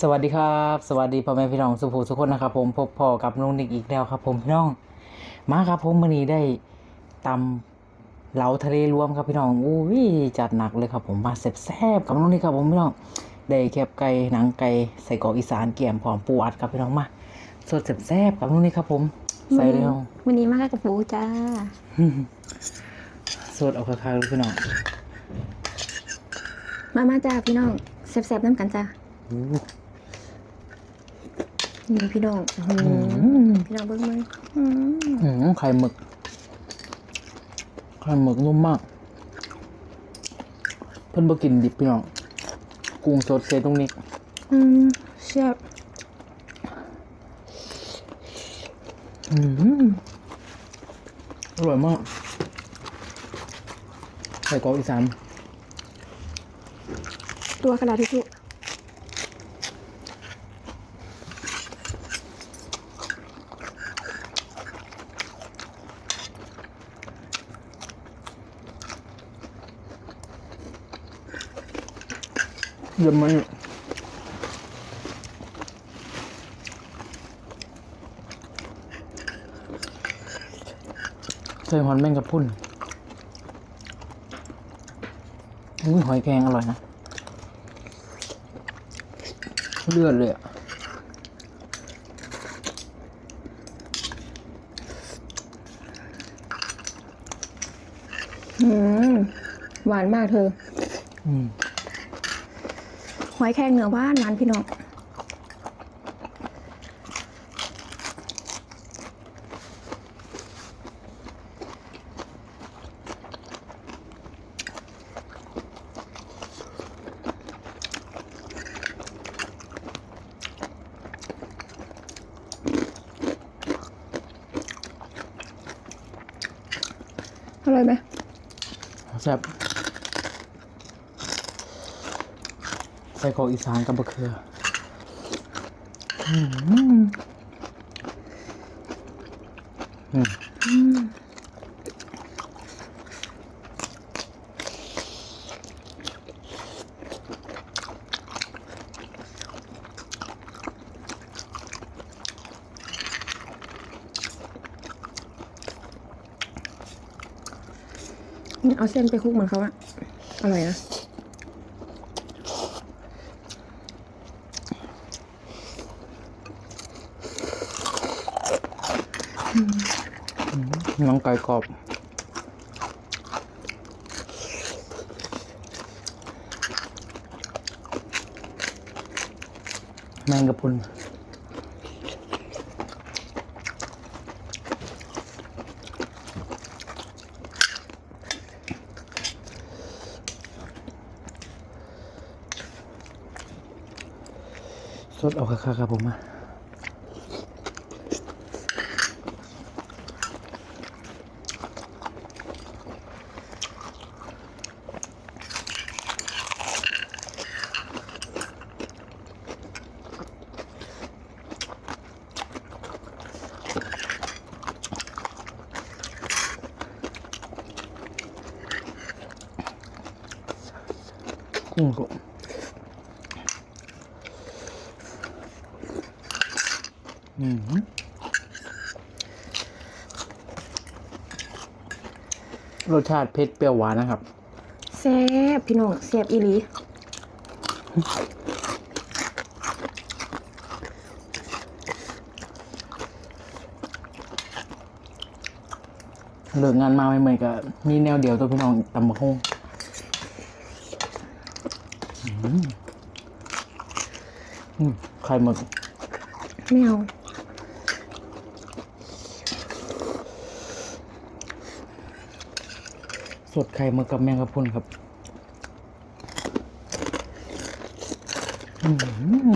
สวัสดีครับ สวัสดีพ่อแม่พี่น้องสุภูทุกคนนะครับผมพบพ่อกับน้องนิกอีกแล้วครับผมพี่น้อง มาครับผมวันนี้ได้ตำเหลาทะเลรวมครับพี่น้องอุ้ยจัดหนักเลยครับผมมาแซ่บๆกับน้องนิกครับผมพี่น้องได้แคบไก่หนังไก่ใส่กรอกอีสานแกมพร้อมปูอัดครับพี่น้องมาสดแซ่บๆกับน้องนิกครับผมใส่เลยครับวันนี้มากับปูจ้าสดเอาคาๆเลยพี่น้องมามาจ้าพี่น้องแซ่บๆน้ำกันจ้าอู้ นี่พี่น้องอื้อหือือมพี่น้องเบิ้งมึงอื้ออืมไข่หมึก ไข่หมึกนุ่มมาก เพิ่นบ่กินดิบพี่น้อง กุ้งสดเซตรงนี้ อืมแซ่บอืมอร่อยมากใส่กรอกอีสานตัวกระดาษทิชชู่ เยี่ยมมากใส่หอนแมงกะพรุนอุ้ยหอยแครงอร่อยนะ เลือดเลยอะอืมหวานมากเธอ อืมห อยแครงเนื้อหวานหวานพี่น้องอร่อยไหมแซ่บ ใส่กรอกอีสานกับบะเขืออืมอืมเอาเส้นไปคลุกเหมือนเขาอะอร่อยนะ น้องไก่กรอบ แมงกะพรุนสดเอาค่ะครับผมมา กุ้งสดอืมรสชาติเผ็ดเปรี้ยวหวานนะครับแซ่บพี่น้องแซ่บอีหลีเลิกงานมาใหม่ๆก็มีแนวเดียวตัวพี่น้องตำบักหุ่งอืมอืม ไข่หมึกไม่เอาสดไข่หมึกกับแมงกะพรุนครับ อืม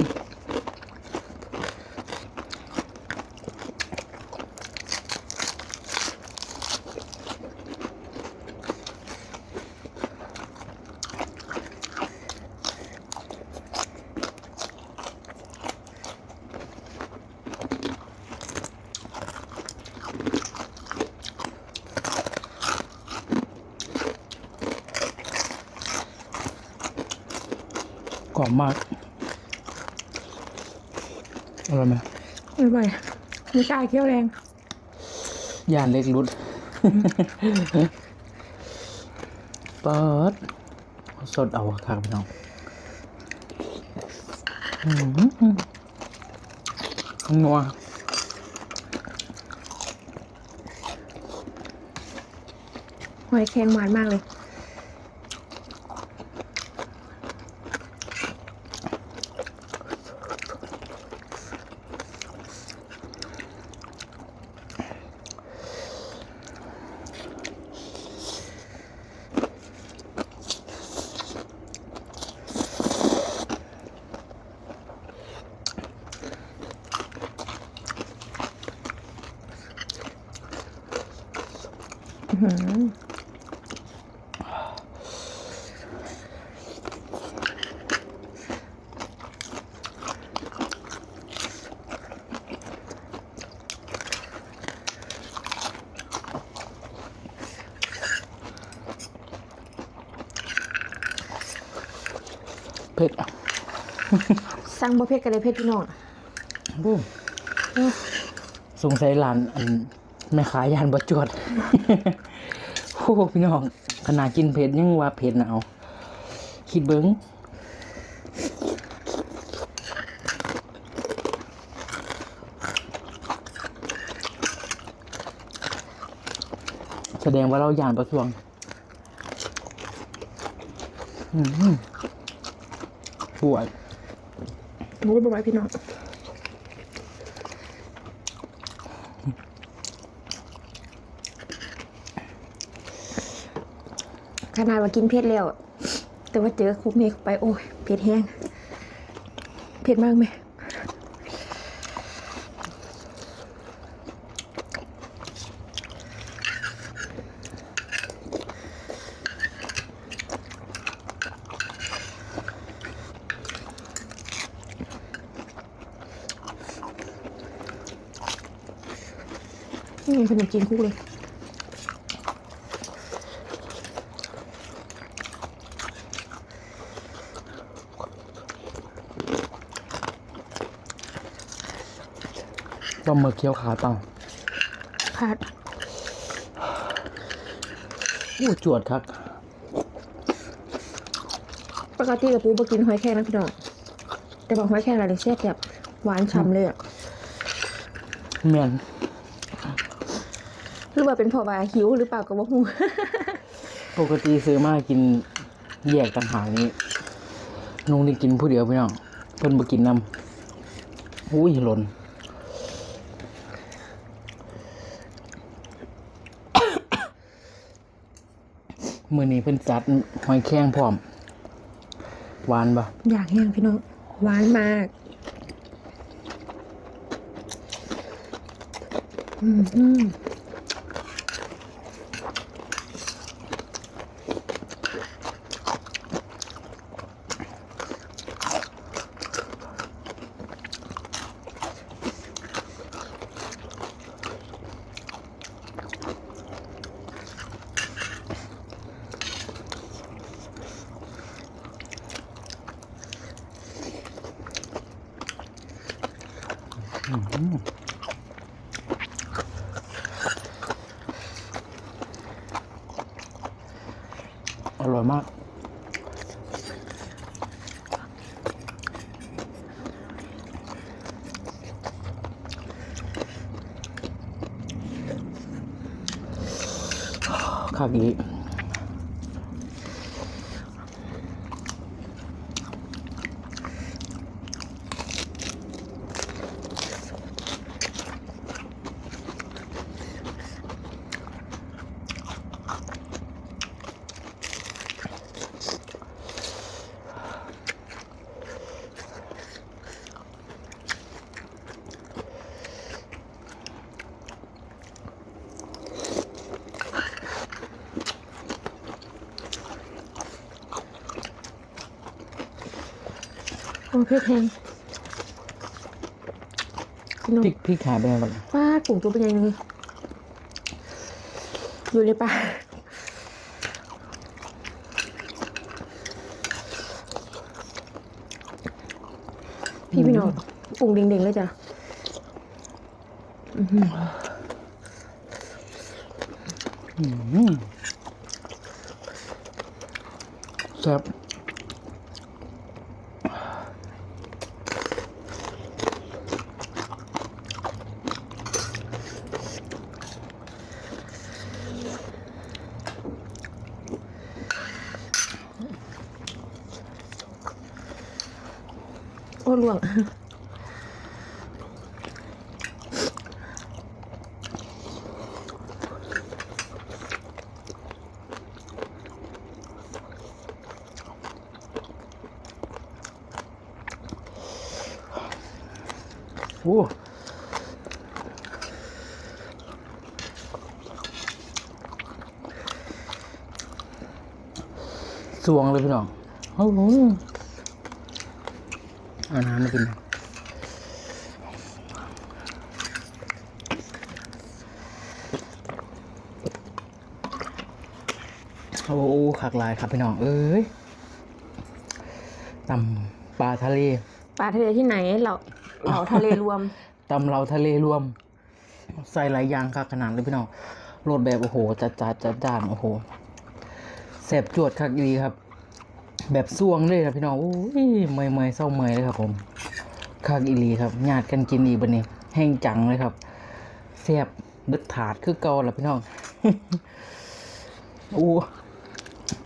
อบมากอร่อยไหมไม่ไหวไม่กล้าเคี้ยวแรง ย่านเล็กรุดเปิดสดเอาครับพี่น้องอื้อหือนัวหอยแครงหวานมากเลย เผ็ดอะสั่งบะเพ็ดกันเลยเพชรพี่น้องบูมสงสัยหลานอัน แม่ขายยานบจวดโอ้พี่น้องขนาดกินเผ็ดยังว่าเผ็ดนะเอาคิดเบิ้งแสดงว่าเรายานประสวงอืมปวดรู้บ่อยพี่น้อง ขนาดว่ากินเผ็ดแล้ว แต่ว่าเจอคุกเมฆไปโอ้ยเผ็ดแห้งเผ็ดมากไหมนี่ขนมจีนคุกเลย ปลาหมึกเคี้ยวขาเต่าขาดอู้จวดครับปกติกับปูมากินหอยแครงนะพี่น้องแต่บอกหอยแครงอะไรเสียบแบบหวานฉ่ำเลยอะเมียนหรือว่าเป็นเพราะว่าหิวหรือเปล่าก็บ่ฮู้ปกติซื้อมากินแยกต่างหากนี้นุ่งนี่กินผู้เดียวพี่น้องเพิ่นบ่กินนำอุ้ยหล่น มือนี้เพิ่นจัดหอยแครงพร้อม หวานปะอยากแห้งพี่น้องหวานมากอืม อร่อยมาก ข้าวอี อ้เผ็ดแห้งพี่น้องพริกพริกหายไปไหนบ้างป้าดปุ่งตัวเป็นยังไงอยู่ในป่าพี่พี่น้องปรุงเด้งๆเลยจ้ะอืม ล่วงโอ้สวงเลยพี่น้องโอ้โห เอาน้ำมากินหน่อยโอ้โหขักหลายครับพี่น้อง เอ้ยตำปลาทะเล ปลาทะเลที่ไหนเราเราทะเลรวมตำเราทะเลรวม ใส่หลายอย่างค่ะขนาดเลยพี่น้องรสแบบโอ้โหจัดจัดจัดจานโอ้โหแสบจวดคักดีครับ แบบซ่วงเลยนะพี่น้องโอ้ยเมยเมยๆเศร้าเมยเลยครับ ผมคักอีหลีครับญาติกันกินอีบันนี้แห้งจังเลยครับแสบเบิดถาดคือเก่าละพี่น้องโอ้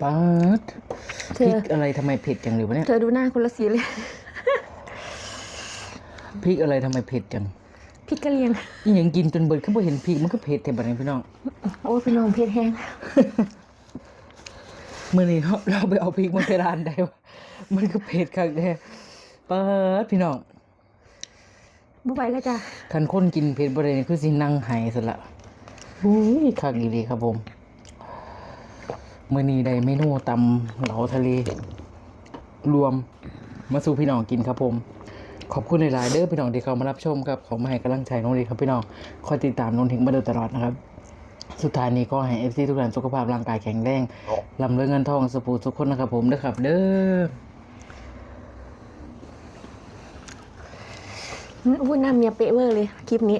ปัดเธพริอกอะไรทำไมเผ็ดจังเลยวะเนี่ยเธอดูหน้าคนละสีเลยพริกอะไรทำไมเผ็ดจังพริกกะเหรียงอีหยังกินจนเบิดเขาบ่เห็นพริกมันก็เผ็ดแต่บัดนี้พี่น้องโอ้ยพี่น้องเพชรแห้งเมื่อนี้เราเราไปเอาพริกมาไปร้านได้วะมันก็เผ็ดคักแท้เปิดพี่น้องบ่ไปแล้วจ้ะคันคนกินเผ็ดบ่ได้นี่คือสินั่งไห้ซะละอุ้ยคักอีหลีครับผมมื้อนี้ได้เมนูตำเหลาทะเล รวมมาสู่พี่น้องกินครับผม ขอบคุณหลายๆเด้อพี่น้องที่เข้ามารับชมครับขอมาให้กำลังใจน้องดีครับพี่น้องคอยติดตามน้องทิ้งมาโดยตลอดนะครับ สุดท้ายนี้ก็ให้ FC ทุกท่านสุขภาพร่างกายแข็งแรงลำเลิเงินทองสปูทุกคนนะครับผมเด้อครับ เด้ออุ้ยหน้าเมียเป๊ะเวอร์เลย คลิปนี้